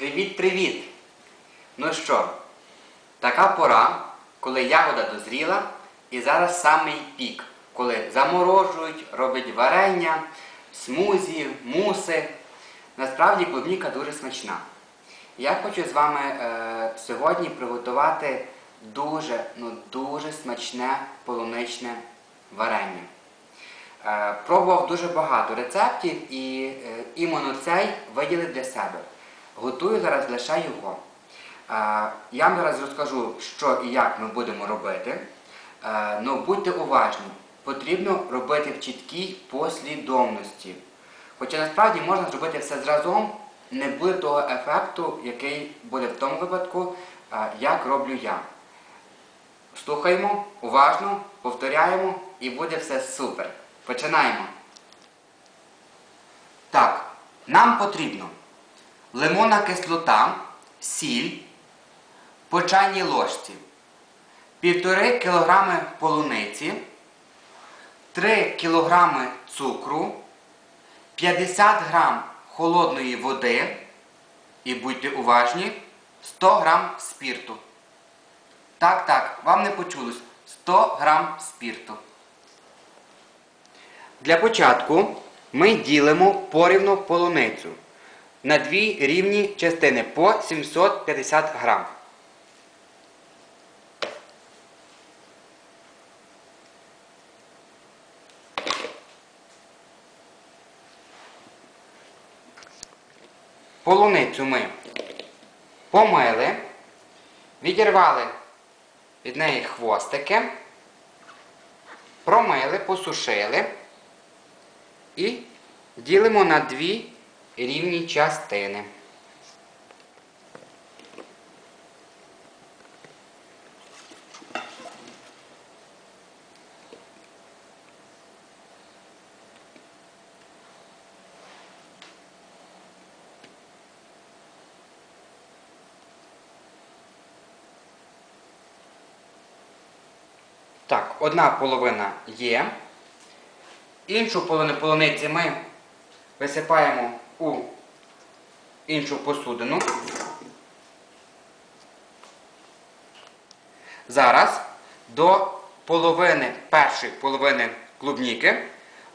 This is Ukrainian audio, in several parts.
Привіт-привіт! Ну що, така пора, коли ягода дозріла, і зараз самий пік, коли заморожують, роблять варення, смузі, муси. Насправді клубніка дуже смачна. Я хочу з вами е, сьогодні приготувати дуже, ну дуже смачне полуничне варення. Е, пробував дуже багато рецептів і е, іменно цей виділив для себе. Готую зараз лише його. Е, я вам зараз розкажу, що і як ми будемо робити. Е, ну, будьте уважні, потрібно робити в чіткій послідовності. Хоча насправді можна зробити все зразом, не буде того ефекту, який буде в тому випадку, е, як роблю я. Слухаємо уважно, повторяємо і буде все супер. Починаємо. Так, нам потрібно лимонна кислота, сіль по чайній ложці, 1,5 кг полуниці, 3 кг цукру, 50 г холодної води і будьте уважні, 100 г спірту. Так, так, вам не почулось. 100 грам спірту. Для початку ми ділимо порівну полуницю на дві рівні частини по 750 грам. Полуницю ми помили, відірвали від неї хвостики, промили, посушили і ділимо на дві рівні частини. Так, одна половина є. Іншу половину полуниці ми висипаємо у іншу посудину. Зараз до половини, першої половини клубніки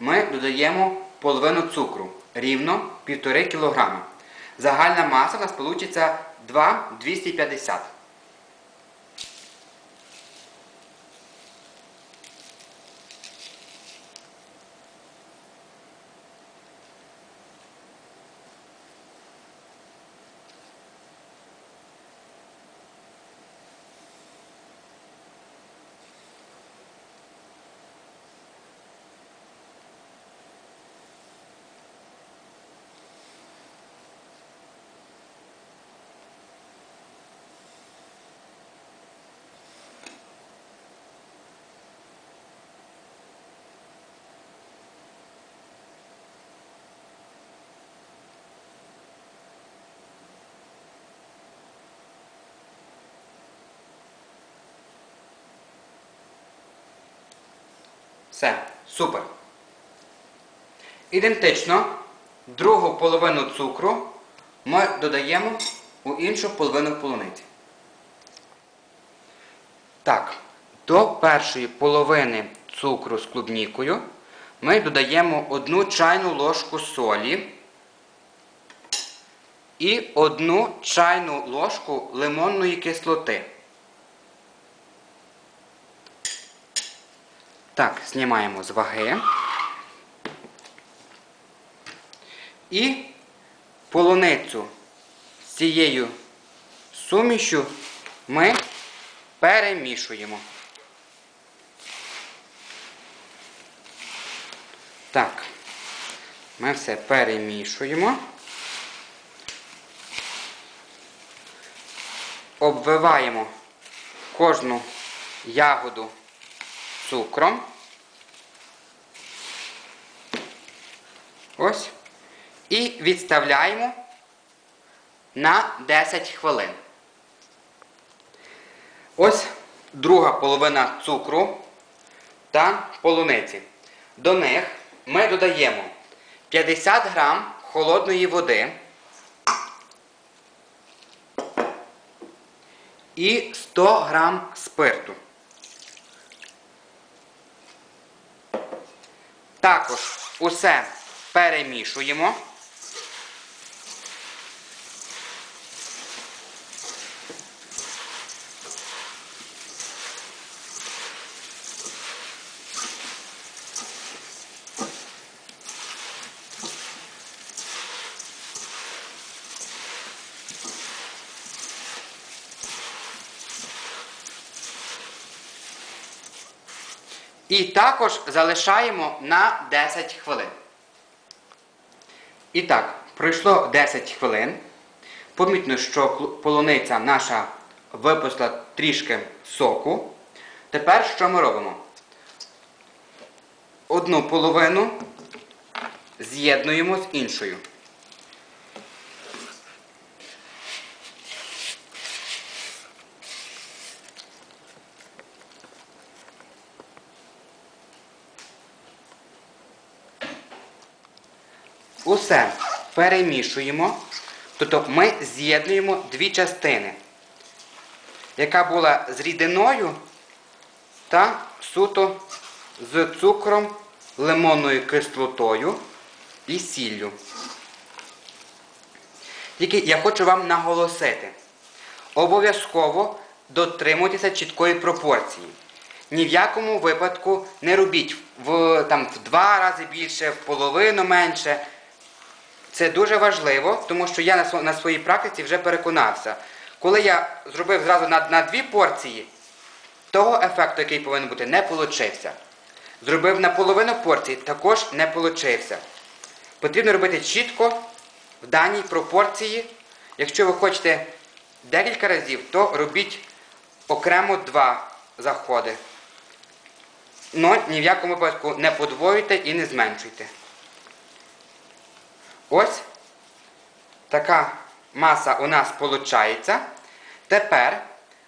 ми додаємо половину цукру, рівно 1,5 кг. Загальна маса у нас вийде 2,250 Все, супер. Ідентично другу половину цукру ми додаємо у іншу половину полуниці. Так, до першої половини цукру з клубнікою ми додаємо одну чайну ложку солі і одну чайну ложку лимонної кислоти. Так, знімаємо з ваги. І полуницю з цією сумішю ми перемішуємо. Так, ми все перемішуємо. Обвиваємо кожну ягоду цукром. Ось. І відставляємо на 10 хвилин. Ось друга половина цукру та полуниці. До них ми додаємо 50 грам холодної води, і 100 грам спирту. Також усе перемішуємо. І також залишаємо на 10 хвилин. І так, пройшло 10 хвилин. Помітно, що полуниця наша випустила трішки соку. Тепер що ми робимо? Одну половину з'єднуємо з іншою. Усе перемішуємо. Тобто ми з'єднуємо дві частини, яка була з рідиною та суто з цукром, лимонною кислотою і сіллю. Тільки я хочу вам наголосити. Обов'язково дотримуйтеся чіткої пропорції. Ні в якому випадку не робіть в, там, в два рази більше, в половину менше. Це дуже важливо, тому що я на, своїй практиці вже переконався. Коли я зробив зразу на, на дві порції, того ефекту, який повинен бути, не получився. Зробив на половину порції, також не получився. Потрібно робити чітко в даній пропорції. Якщо ви хочете декілька разів, то робіть окремо два заходи. Но ні в якому випадку не подвоюйте і не зменшуйте. Ось така маса у нас виходить. Тепер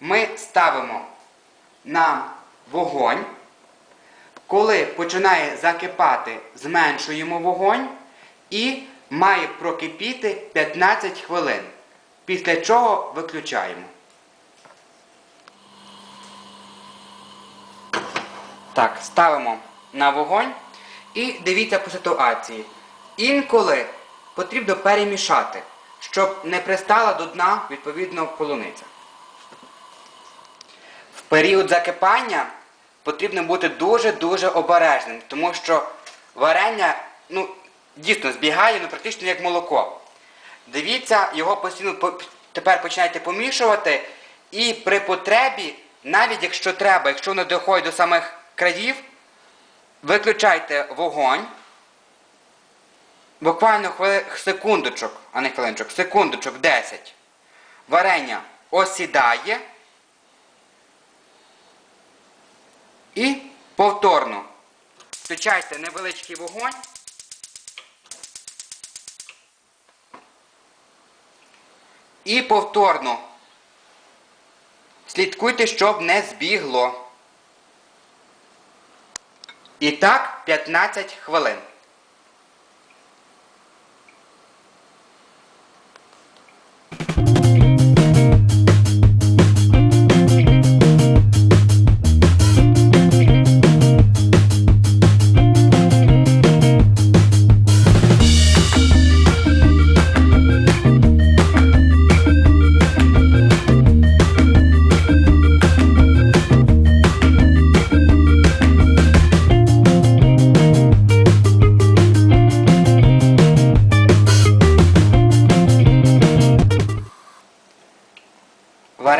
ми ставимо на вогонь. Коли починає закипати, зменшуємо вогонь і має прокипіти 15 хвилин. Після чого виключаємо. Так, ставимо на вогонь і дивіться по ситуації. Інколи потрібно перемішати, щоб не пристала до дна відповідно полуниця. В період закипання потрібно бути дуже-дуже обережним, тому що варення ну, дійсно збігає ну, практично як молоко. Дивіться, його постійно тепер починаєте помішувати, і при потребі, навіть якщо треба, якщо воно доходить до самих країв, виключайте вогонь. Буквально хвили... секундочок, а не хвилиночок, секундочок 10. Варення осідає. І повторно включайте невеличкий вогонь. І повторно слідкуйте, щоб не збігло. І так 15 хвилин.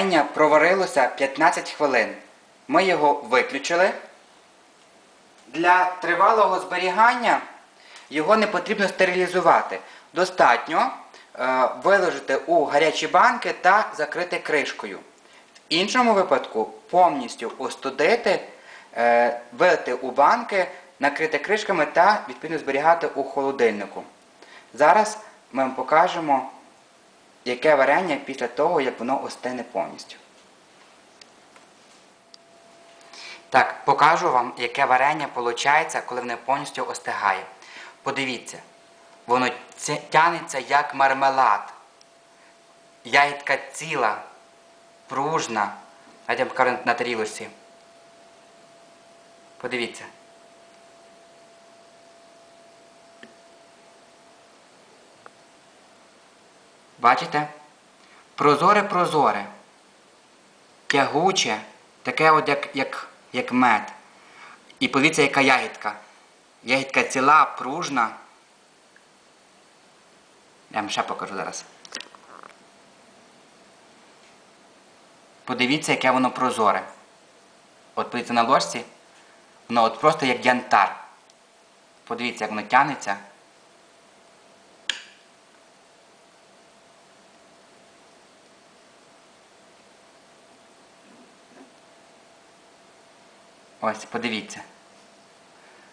Варення проварилося 15 хвилин. Ми його виключили. Для тривалого зберігання його не потрібно стерилізувати. Достатньо е, виложити у гарячі банки та закрити кришкою. В іншому випадку повністю остудити, е, вилити у банки, накрити кришками та відповідно зберігати у холодильнику. Зараз ми вам покажемо яке варення після того, як воно остине повністю. Так, покажу вам, яке варення виходить, коли воно повністю остигає. Подивіться, воно тянеться як мармелад. Ягідка ціла, пружна. Давайте я покажу на тарілочці. Подивіться. Бачите? Прозоре-прозоре. Тягуче, таке от як, як, як мед. І подивіться, яка ягідка. Ягідка ціла, пружна. Я вам ще покажу зараз. Подивіться, яке воно прозоре. От подивіться на ложці, воно от просто як янтар. Подивіться, як воно тянеться. Ось, подивіться.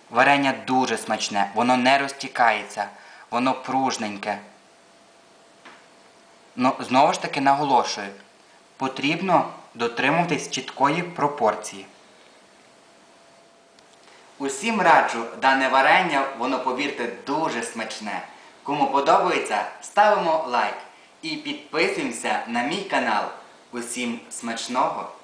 Варення дуже смачне, воно не розтікається, воно пружненьке. Ну, знову ж таки наголошую, потрібно дотримуватись чіткої пропорції. Усім раджу дане варення, воно, повірте, дуже смачне. Кому подобається, ставимо лайк і підписуємося на мій канал. Усім смачного!